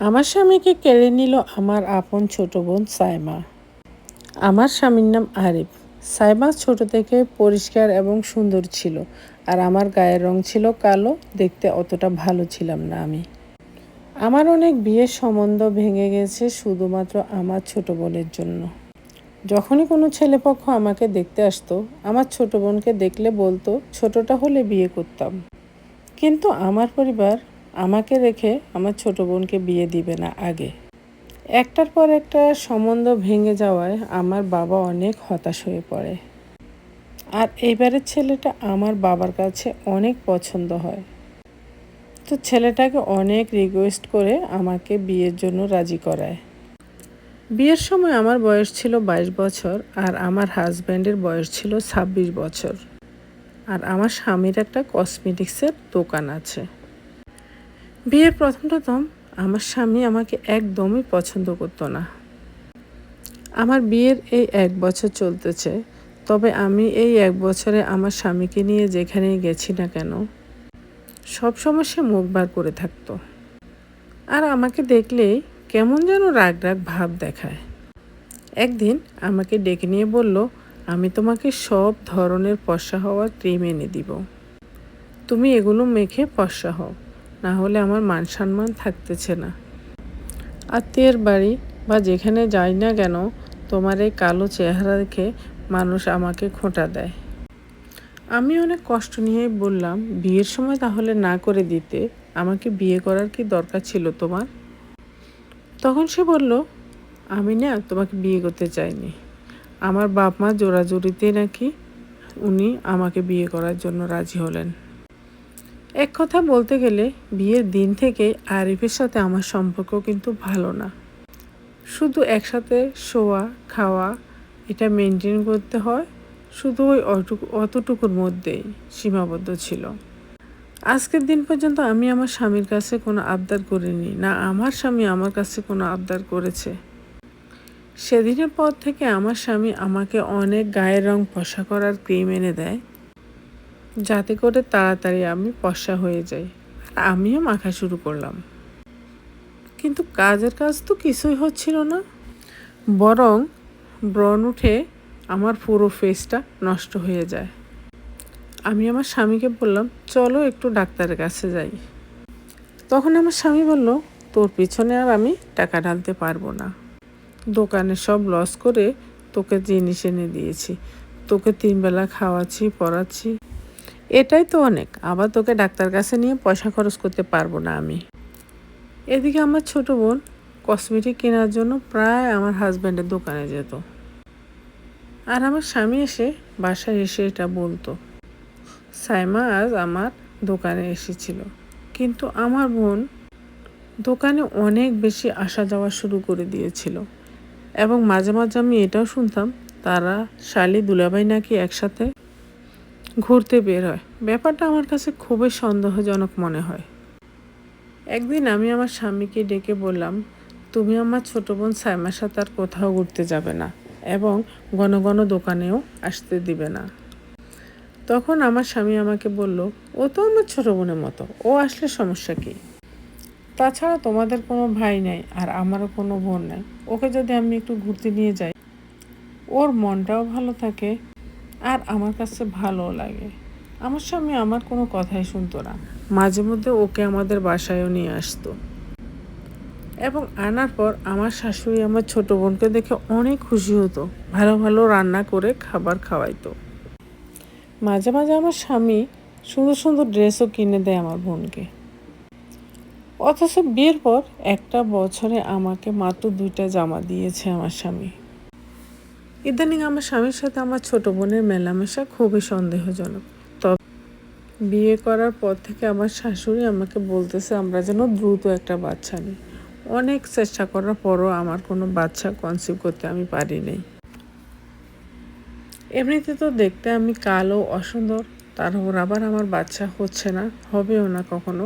আমার স্বামীকে কেড়ে নিল আমার আপন ছোট বোন সাইমা। আমার স্বামীর নাম আরিফ। সাইমা ছোট থেকে পরিষ্কার এবং সুন্দর ছিল আর আমার গায়ের রং ছিল কালো, দেখতে অতটা ভালো ছিলাম না আমি। আমার অনেক বিয়ের সম্বন্ধ ভেঙে গেছে শুধুমাত্র আমার ছোট বোনের জন্য। যখনই কোনো ছেলেপক্ষ আমাকে দেখতে আসতো, আমার ছোট বোনকে দেখলে বলতো, ছোটটা হলে বিয়ে করতাম। কিন্তু আমার পরিবার আমাকে রেখে আমার ছোট বোনকে বিয়ে দিবে না আগে। একটার পর একটা সম্বন্ধ ভেঙে যাওয়ায় আমার বাবা অনেক হতাশ হয়ে পড়ে। আর এইবারের ছেলেটা আমার বাবার কাছে অনেক পছন্দ হয়। তো ছেলেটাকে অনেক রিকোয়েস্ট করে আমাকে বিয়ের জন্য রাজি করায়। বিয়ের সময় আমার বয়স ছিল বাইশ বছর আর আমার হাজব্যান্ডের বয়স ছিল ছাব্বিশ বছর। আর আমার স্বামীর একটা কসমেটিক্সের দোকান আছে। বিয়ের প্রথম প্রথম আমার স্বামী আমাকে একদমই পছন্দ করতো না। আমার বিয়ের এই এক বছর চলতেছে, তবে আমি এই এক বছরে আমার স্বামীকে নিয়ে যেখানেই গেছি না কেন, সবসময় সে মুখ বার করে থাকতো। আর আমাকে দেখলেই কেমন যেন রাগ রাগ ভাব দেখায়। একদিন আমাকে ডেকে নিয়ে বলল, আমি তোমাকে সব ধরনের পশা হওয়ার ক্রিম এনে দিব। তুমি এগুলো মেখে পশা হও। না হলে আমার মান সম্মান থাকতেছে না। আত্মীয়ের বাড়ি বা যেখানে যাই না কেন তোমার এই কালো চেহারা দেখে মানুষ আমাকে খোঁটা দেয়। আমি অনেক কষ্ট নিয়েই বললাম, বিয়ের সময় তাহলে না করে দিতে আমাকে বিয়ে করার কি দরকার ছিল তোমার? তখন সে বলল, আমি না তোমাকে বিয়ে করতে চাইনি। আমার বাপ মা জোড়াজুড়িতে নাকি উনি আমাকে বিয়ে করার জন্য রাজি হলেন। এক কথা বলতে গেলে বিয়ের দিন থেকে আরিফের সাথে আমার সম্পর্ক কিন্তু ভালো না। শুধু একসাথে শোয়া, খাওয়া, এটা মেনটেন করতে হয়। শুধু ওই অটুকু, অতটুকুর মধ্যেই সীমাবদ্ধ ছিল। আজকের দিন পর্যন্ত আমি আমার স্বামীর কাছে কোনো আবদার করিনি, না আমার স্বামী আমার কাছে কোনো আবদার করেছে। সেদিনের পর থেকে আমার স্বামী আমাকে অনেক গায়ের রং পশা করার ক্রিম এনে দেয়। যাতে করে তাড়াতাড়ি আমি পশা হয়ে যাই। আর আমিও মাখা শুরু করলাম। কিন্তু কাজের কাজ তো কিছুই হচ্ছিল না। বরং ব্রণ উঠে আমার পুরো ফেসটা নষ্ট হয়ে যায়। আমি আমার স্বামীকে বললাম, চলো একটু ডাক্তারের কাছে যাই। তখন আমার স্বামী বলল, তোর পিছনে আর আমি টাকা ঢালতে পারব না। দোকানে সব লস করে তোকে জিনিস এনে দিয়েছি। তোকে তিনবেলা খাওয়াচ্ছি, পড়াচ্ছি। এটাই তো অনেক। আবার তোকে ডাক্তার কাছে নিয়ে পয়সা খরচ করতে পারব না আমি। এদিকে আমার ছোট বোন কসমেটিক কেনার জন্য প্রায় আমার হাজব্যান্ডের দোকানে যেত। আর আমার স্বামী এসে বাসায় এসে এটা বলতো। সাইমা আজ আমার দোকানে এসেছিল। কিন্তু আমার বোন দোকানে অনেক বেশি আসা যাওয়া শুরু করে দিয়েছিল। এবং মাঝে মাঝে আমি এটাও শুনতাম, তারা, শালি, দুলাভাই নাকি একসাথে ঘুরতে বের হয়। ব্যাপারটা আমার কাছে খুবই সন্দেহজনক মনে হয়। একদিন আমি আমার স্বামীকে ডেকে বললাম, তুমি আমার ছোট বোন সাইমার সাথে আর কোথাও ঘুরতে যাবে না এবং ঘন ঘন দোকানেও আসতে দিবে না। তখন আমার স্বামী আমাকে বলল, ও তো আমার ছোট বোনের মতো, ও আসলে সমস্যা কী? তাছাড়া তোমাদের কোনো ভাই নেই আর আমারও কোনো বোন নেই, ওকে যদি আমি একটু ঘুরতে নিয়ে যাই, ওর মনটাও ভালো থাকে আর আমার কাছে ভালোও লাগে। আমার স্বামী আমার কোনো কথাই শুনতো না। মাঝে মধ্যে ওকে আমাদের বাসায়ও নিয়ে আসতো। এবং আনার পর আমার শাশুড়ি আমার ছোট বোনকে দেখে অনেক খুশি হতো। ভালো ভালো রান্না করে খাবার খাওয়াইতো। মাঝে মাঝে আমার স্বামী সুন্দর সুন্দর ড্রেসও কিনে দেয় আমার বোনকে। অথচ বিয়ের পর একটা বছরে আমাকে মাত্র দুইটা জামা দিয়েছে আমার স্বামী। ইদানিং আমার স্বামীর সাথে আমার ছোট বোনের মেলামেশা খুবই সন্দেহজনক। তবে বিয়ে করার পর থেকে আমার শাশুড়ি আমাকে বলতেছে, আমরা যেন দ্রুত একটা বাচ্চা নিই। অনেক চেষ্টা করার পরও আমার কোনো বাচ্চা কনসিভ করতে আমি পারি নাই। এমনিতে তো দেখতে আমি কালো অসুন্দর, তারপর আবার আমার বাচ্চা হচ্ছে না, হবেও না কখনো।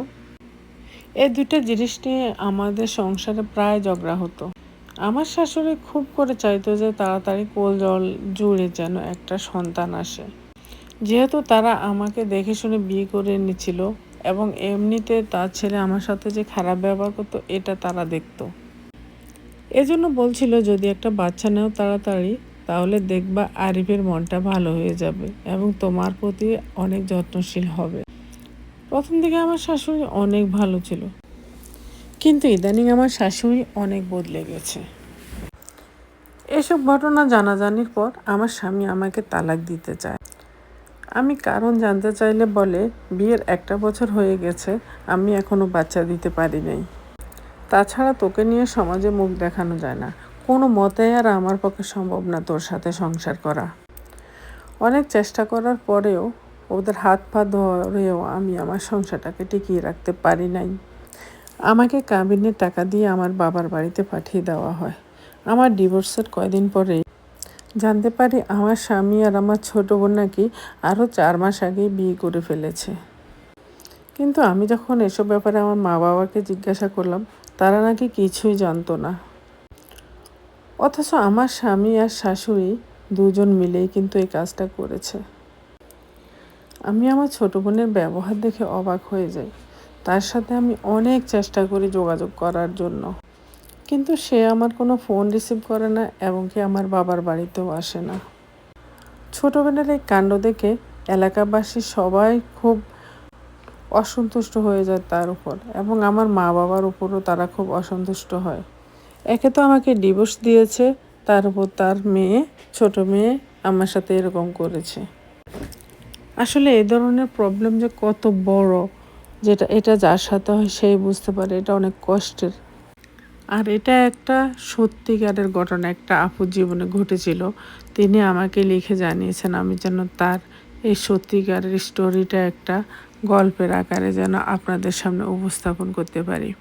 এই দুইটা জিনিস নিয়ে আমাদের সংসারে প্রায় ঝগড়া হতো। আমার শাশুড়ি খুব করে চাইতো যে তাড়াতাড়ি কোল জল জুড়ে যেন একটা সন্তান আসে। যেহেতু তারা আমাকে দেখে শুনে বিয়ে করে এনেছিল এবং এমনিতে তার ছেলে আমার সাথে যে খারাপ ব্যবহার করতো, এটা তারা দেখতো। এজন্য বলছিল, যদি একটা বাচ্চা নেও তাড়াতাড়ি, তাহলে দেখবা আরিফের মনটা ভালো হয়ে যাবে এবং তোমার প্রতি অনেক যত্নশীল হবে। প্রথম দিকে আমার শাশুড়ি অনেক ভালো ছিল। কিন্তু ইদানিং আমার শাশুড়ি অনেক বদলে গেছে। এসব ঘটনা জানাজানির পর আমার স্বামী আমাকে তালাক দিতে চায়। আমি কারণ জানতে চাইলে বলে, বিয়ের একটা বছর হয়ে গেছে, আমি এখনও বাচ্চা দিতে পারি নাই। তাছাড়া তোকে নিয়ে সমাজে মুখ দেখানো যায় না। কোনো মতে আর আমার পক্ষে সম্ভব না তোর সাথে সংসার করা। অনেক চেষ্টা করার পরেও ওদের হাত পা ধরেও আমি আমার সংসারটাকে টিকিয়ে রাখতে পারি নাই। আমাকে কাবিনের টাকা দিয়ে আমার বাবার বাড়িতে পাঠিয়ে দেওয়া হয়। আমার ডিভোর্সের কয়দিন পরে। জানতে পারি আমার স্বামী আর আমার ছোটো বোন নাকি আরও চার মাস আগে বিয়ে করে ফেলেছে। কিন্তু আমি যখন এসব ব্যাপারে আমার মা বাবাকে জিজ্ঞাসা করলাম, তারা নাকি কিছুই জানতো না। অথচ আমার স্বামী আর শাশুড়ি দুজন মিলেই কিন্তু এই কাজটা করেছে। আমি আমার ছোটো বোনের ব্যবহার দেখে অবাক হয়ে যাই। তার সাথে আমি অনেক চেষ্টা করি যোগাযোগ করার জন্য। কিন্তু সে আমার কোনো ফোন রিসিভ করে না এবং কি আমার বাবার বাড়িতেও আসে না। ছোটোবেলার এই কাণ্ড দেখে এলাকাবাসী সবাই খুব অসন্তুষ্ট হয়ে যায় তার উপর এবং আমার মা বাবার উপরও তারা খুব অসন্তুষ্ট হয়। একে তো আমাকে ডিভোর্স দিয়েছে, তার উপর তার মেয়ে, ছোট মেয়ে আমার সাথে এরকম করেছে। আসলে এই ধরনের প্রবলেম যে কত বড় যেটা, এটা যার সাথে হয় সেই বুঝতে পারে, এটা অনেক কষ্টের। আর এটা একটা সত্যিকারের ঘটনা, একটা আপুর জীবনে ঘটেছিল। তিনি আমাকে লিখে জানিয়েছেন, আমি যেন তার এই সত্যিকারের স্টোরিটা একটা গল্পের আকারে যেন আপনাদের সামনে উপস্থাপন করতে পারি।